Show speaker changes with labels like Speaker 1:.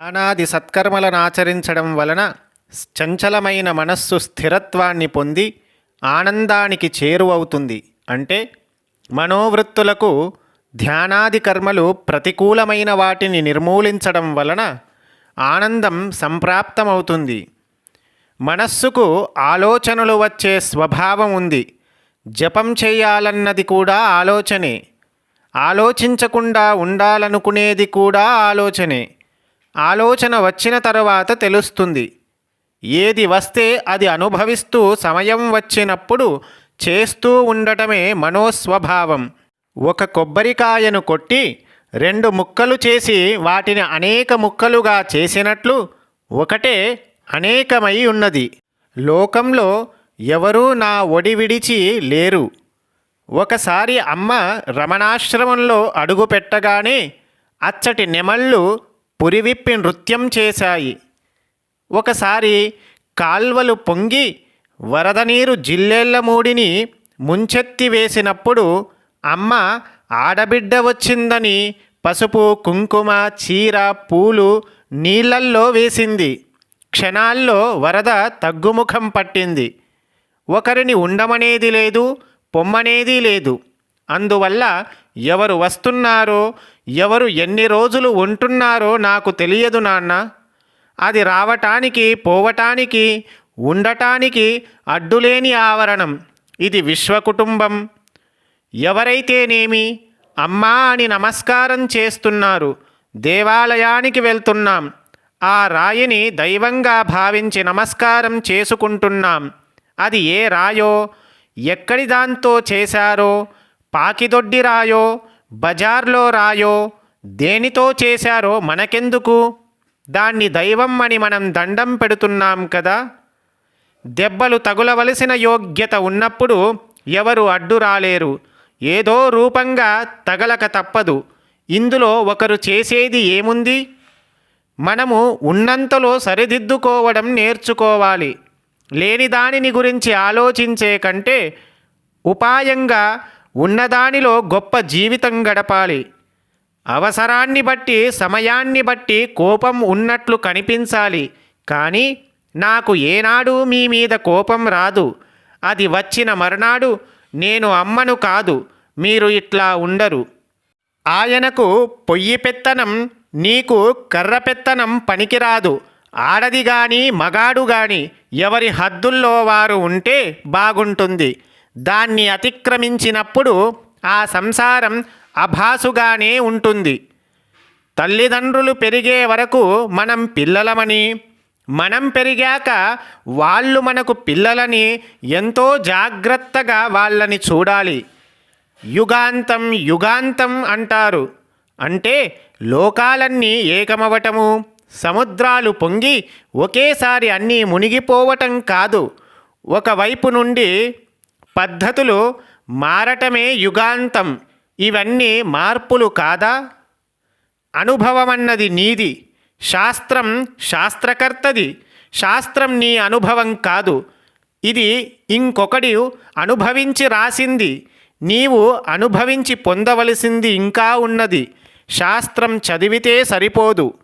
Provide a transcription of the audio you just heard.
Speaker 1: అనాది సత్కర్మలను ఆచరించడం వలన చంచలమైన మనస్సు స్థిరత్వాన్ని పొంది ఆనందానికి చేరువవుతుంది. అంటే మనోవృత్తులకు ధ్యానాది కర్మలు ప్రతికూలమైన వాటిని నిర్మూలించడం వలన ఆనందం సంప్రాప్తమవుతుంది. మనస్సుకు ఆలోచనలు వచ్చే స్వభావం ఉంది. జపం చేయాలన్నది కూడా ఆలోచనే. ఆలోచించకుండా ఉండాలనుకునేది కూడా ఆలోచనే. ఆలోచన వచ్చిన తరువాత తెలుస్తుంది. ఏది వస్తే అది అనుభవిస్తూ సమయం వచ్చినప్పుడు చేస్తూ ఉండటమే మనోస్వభావం. ఒక కొబ్బరికాయను కొట్టి రెండు ముక్కలు చేసి వాటిని అనేక ముక్కలుగా చేసినట్లు ఒకటే అనేకమై ఉన్నది. లోకంలో ఎవరూ నా ఒడి విడిచి లేరు. ఒకసారి అమ్మ రమణాశ్రమంలో అడుగుపెట్టగానే అచ్చటి నెమళ్ళు పురివిప్పి నృత్యం చేశాయి. ఒకసారి కాల్వలు పొంగి వరద నీరు జిల్లేళ్ళ మూడిని ముంచెత్తి వేసినప్పుడు అమ్మ ఆడబిడ్డ వచ్చిందని పసుపు కుంకుమ చీర పూలు నీళ్ళల్లో వేసింది. క్షణాల్లో వరద తగ్గుముఖం పట్టింది. ఒకరిని ఉండమనేది లేదు పొమ్మనేది లేదు. అందువల్ల ఎవరు వస్తున్నారో ఎవరు ఎన్ని రోజులు ఉంటున్నారో నాకు తెలియదు నాన్న. అది రావటానికి పోవటానికి ఉండటానికి అడ్డులేని ఆవరణం. ఇది విశ్వకుటుంబం. ఎవరైతేనేమి అమ్మా అని నమస్కారం చేస్తున్నారు. దేవాలయానికి వెళ్తున్నాం. ఆ రాయిని దైవంగా భావించి నమస్కారం చేసుకుంటున్నాం. అది ఏ రాయో ఎక్కడి దాంతో చేశారో పాకిదొడ్డి రాయో బజార్లో రాయో దేనితో చేశారో మనకెందుకు? దాన్ని దైవం అని మనం దండం పెడుతున్నాం కదా? దెబ్బలు తగులవలసిన యోగ్యత ఉన్నప్పుడు ఎవరు అడ్డు రాలేరు. ఏదో రూపంగా తగలక తప్పదు. ఇందులో ఒకరు చేసేది ఏముంది? మనము ఉన్నంతలో సరిదిద్దుకోవడం నేర్చుకోవాలి. లేని దానిని గురించి ఆలోచించే కంటే ఉపాయంగా ఉన్నదానిలో గొప్ప జీవితం గడపాలి. అవసరాన్ని బట్టి సమయాన్ని బట్టి కోపం ఉన్నట్లు కనిపించాలి. కానీ నాకు ఏనాడు మీ మీద కోపం రాదు. అది వచ్చిన మరునాడు నేను అమ్మను కాదు మీరు ఇట్లా ఉండరు. ఆయనకు పొయ్యి పెత్తనం నీకు కర్ర పెత్తనం పనికిరాదు. ఆడది గాని మగాడు గాని ఎవరి హద్దుల్లో వారు ఉంటే బాగుంటుంది. దాన్ని అతిక్రమించినప్పుడు ఆ సంసారం అభాసుగానే ఉంటుంది. తల్లిదండ్రులు పెరిగే వరకు మనం పిల్లలమని మనం పెరిగాక వాళ్ళు మనకు పిల్లలని ఎంతో జాగ్రత్తగా వాళ్ళని చూడాలి. యుగాంతం యుగాంతం అంటారు. అంటే లోకాలన్నీ ఏకమవటము సముద్రాలు పొంగి ఒకేసారి అన్నీ మునిగిపోవటం కాదు. ఒకవైపు నుండి పద్ధతులు మారటమే యుగాంతం. ఇవన్నీ మార్పులు కాదా? అనుభవమన్నది నీది. శాస్త్రం శాస్త్రకర్తది. శాస్త్రం నీ అనుభవం కాదు. ఇది ఇంకొకడి అనుభవించి రాసింది. నీవు అనుభవించి పొందవలసింది ఇంకా ఉన్నది. శాస్త్రం చదివితే సరిపోదు.